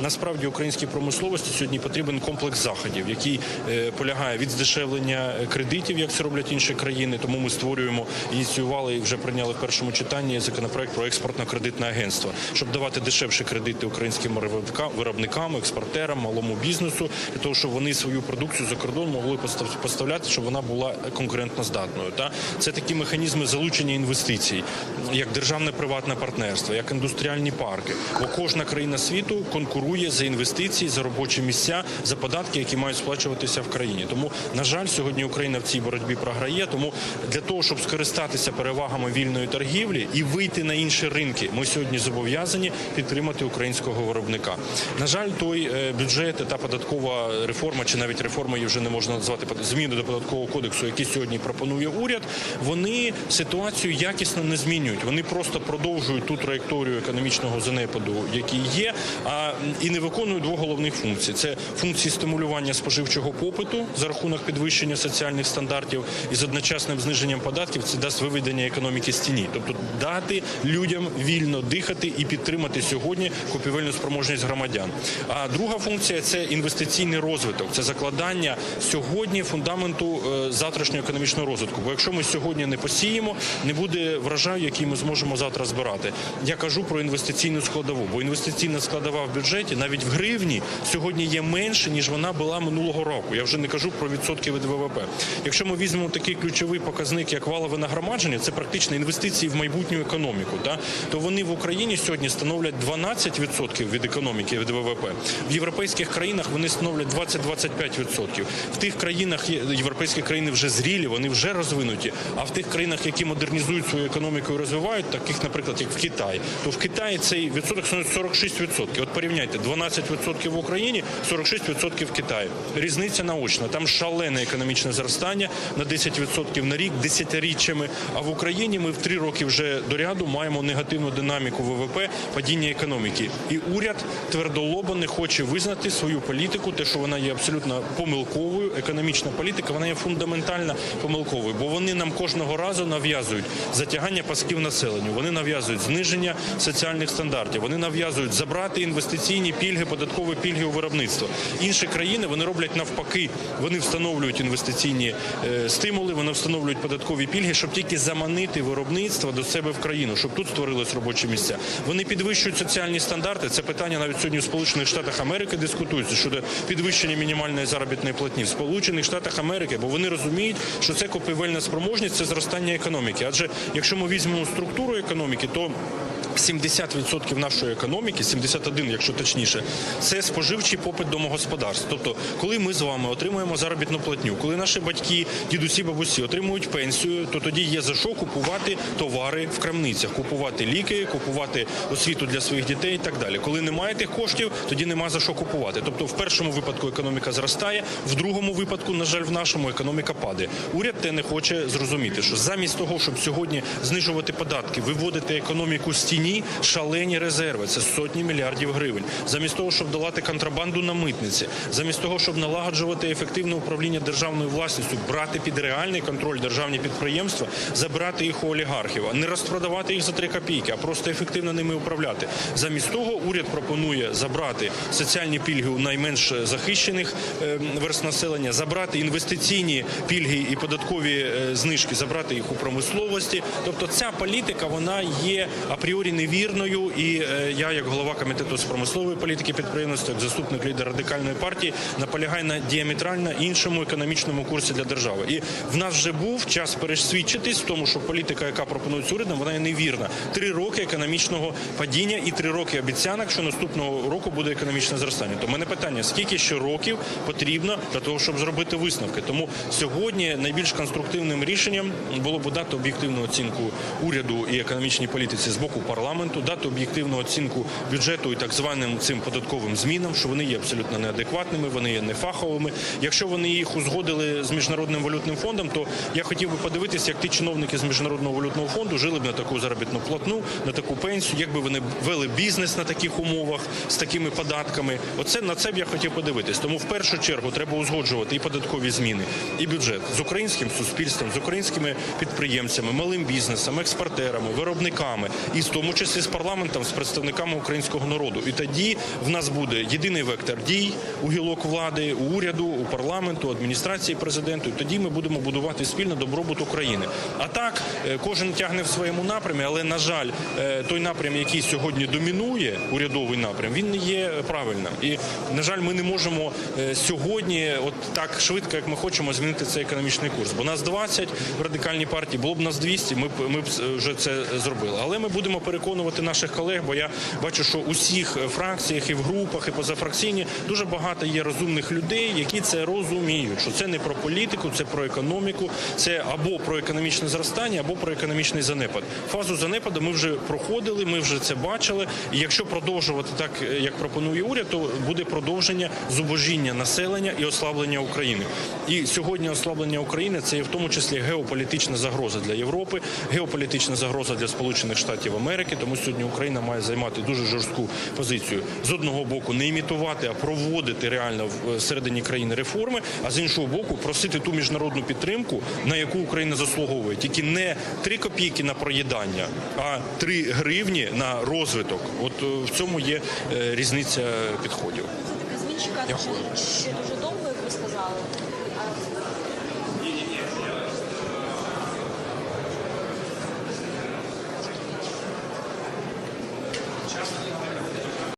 насправді українській промисловості сьогодні потрібен комплекс заходів, який е, полягає від здешевлення е, кредитів, як це роблять інші країни. Тому ми створюємо, ініціювали і вже прийняли в першому читанні законопроект про експортно-кредитне агентство, щоб давати дешевші кредити українським виробника- виробникам, експортерам, малому бізнесу, для того, щоб вони свою продукцію за кордон могли постав- поставляти, щоб вона була конкурентно здатною. Та це такі механізми залучення інвестицій, як державне приватне партнерство, як індустріальні парки. Бо кожна країна світу конкурує за інвестиції, за робочі місця, за податки, які мають сплачуватися в країні. Тому, на жаль, сьогодні Україна в цій боротьбі програє. Тому для того, щоб скористатися перевагами вільної торгівлі і вийти на інші ринки, ми сьогодні зобов'язані підтримати українського виробника. На жаль, той е, бюджет та податкова реформа, чи навіть реформа її вже не можна назвати зміни до податкового кодексу, які сьогодні пропонує уряд, вони ситуацію якісно не змінюють. Вони просто продовжують ту траєкторію економічного занепаду, який є, а і не виконують двох головних функцій: це функції стимулювання споживчого попиту за рахунок підвищення соціальних стандартів і з одночасним зниженням податків. Це дасть виведення економіки з тіні, тобто дати людям вільно дихати і підтримати сьогодні купівельну спроможність громадян. А друга функція це інвестиційний розвиток, це закладання сьогодні фундаменту е, завтрашнього економічного розвитку. Бо якщо ми сьогодні не посіємо, не буде врожаю, який ми зможемо завтра збирати. Я кажу про інвестиційну складову, бо інвестиційна складова в бюджеті навіть в гривні сьогодні є менше ніж вона була минулого року. Я вже не кажу про відсотки від ВВП. Якщо ми візьмемо такий ключовий показник, як валове нагромадження, це практично інвестиції в майбутню економіку. Та то вони в Україні сьогодні становлять 12% від економіки від ВВП. В європейських країнах вони становлять 20-25%. В тих країнах європейські країни вже зрілі, вони вже розвинуті. А в тих країнах, які модернізують свою економіку і розвивають, таких, наприклад, як в Китаї, то в Китаї цей відсоток становить 46%. От порівняйте 12% в Україні, 46% в Китаї. Різниця наочна. Там шалене економічне зростання на 10% на рік, десятиріччями. А в Україні ми в три роки вже до ряду маємо негативну динаміку ВВП, падіння економіки. І уряд твердолобо не хоче визнати свою політику, те, що вона є абсолютно помилковою. Економічна політика вона є фундаментально помилковою, бо вони нам кожного разу нав'язують затягання пасків населенню. Вони нав'язують зниження соціальних стандартів. Вони нав'язують забрати інвестиційні пільги, податкові пільги у виробництво. Інші країни вони роблять навпаки. Вони встановлюють інвестиційні е, стимули, вони встановлюють податкові пільги, щоб тільки заманити виробництво до себе в країну, щоб тут створились робочі місця. Вони підвищують соціальні стандарти. Це питання навіть сьогодні в Сполучених Штатах Америки дискутується щодо підвищення мінімальної заробітної платні в Сполучених Штатах Америки, бо вони розуміють, що це купівельна спроможність, це зростання економіки. Адже якщо ми візьмемо структуру економіки, то 70% нашої економіки, 71, якщо точніше, це споживчий попит домогосподарств. Тобто, коли ми з вами отримуємо заробітну платню, коли наші батьки, дідусі, бабусі отримують пенсію, то тоді є за що купувати товари в крамницях, купувати ліки, купувати освіту для своїх дітей і так далі. Коли немає тих коштів, тоді нема за що купувати. Тобто, в першому випадку економіка зростає, в другому випадку, на жаль, в нашому економіка падає. Уряд те не хоче зрозуміти, що замість того, щоб сьогодні знижувати податки, виводити економіку з тіні, шалені резерви, це сотні мільярдів гривень. Замість того, щоб долати контрабанду на митниці, замість того, щоб налагоджувати ефективне управління державною власністю, брати під реальний контроль державні підприємства, забирати їх у олігархів, а не розпродавати їх за три копійки, а просто ефективно ними управляти. Замість того, уряд пропонує забрати соціальні пільги у найменш захищених е, верст населення, забрати інвестиційні пільги і податкові е, знижки, забрати їх у промисловості. Тобто, ця політика вона є апріорі невірною. І е, я, як голова комітету з промислової політики підприємництва, як заступник лідера радикальної партії, наполягаю на діаметрально іншому економічному курсі для держави. І в нас вже був час пересвідчитись в тому, що політика, яка пропонується урядом, вона є невірна. Три роки економічного падіння і три роки обіцянок, що наступного року буде економічне зростання. То мене питання: скільки ще років потрібно для того, щоб зробити висновки? Тому сьогодні найбільш конструктивним рішенням було б дати об'єктивну оцінку уряду і економічній політиці з боку парламенту, дати об'єктивну оцінку бюджету і так званим цим податковим змінам, що вони є абсолютно неадекватними, вони є нефаховими. Якщо вони їх узгодили з міжнародним валютним фондом, то я хотів би подивитися, як ті чиновники з міжнародного валютного фонду жили б на таку заробітну платну, на таку пенсію, як би вони вели бізнес на таких умовах з такими податками. Оце на це б я хотів подивитись. Тому в першу чергу треба узгоджувати і податкові зміни, і бюджет з українським суспільством, з українськими підприємцями, малим бізнесом, експортерами, виробниками, і в тому числі з парламентом, з представниками українського народу. І тоді в нас буде єдиний вектор дій у гілок влади, у уряду, у парламенту, адміністрації президенту. І тоді ми будемо будувати спільно добробут України. А так е, кожен тягне в своєму напрямі, але на жаль, е, той напрям, який сьогодні домінує, урядовий напрям, він не є правильним. І на жаль, ми не можемо е, сьогодні, от так швидко, як ми хочемо, змінити цей економічний курс. Бо нас 20 в радикальній партії, було б нас 200, Ми б ми б вже це зробили. Але ми будемо переконувати наших колег, бо я бачу, що у всіх е, фракціях і в групах, і позафракційні дуже багато є розумних людей, які це розуміють. Що це не про політику, це про економіку, це або про економічне зростання, або про економічний занепад. Фазу занепаду ми вже проходили, ми вже це бачили. І якщо продовжувати так, е, як пропонує уряд, то буде продовження зубожіння населення і ослаблення України. І сьогодні ослаблення України це є в тому числі геополітична загроза для Європи, геополітична загроза для Сполучених Штатів Америки. Тому сьогодні Україна має займати дуже жорстку позицію з одного боку, не імітувати, а проводити реально всередині країни реформи, а з іншого боку, просити ту міжнародну підтримку, на яку Україна заслуговує, тільки не 3 копійки на проїдання, а 3 гривні на розвиток. От е, в цьому є е, різниця підходів. Змін чекати ще, ще дуже довго, як ви сказали.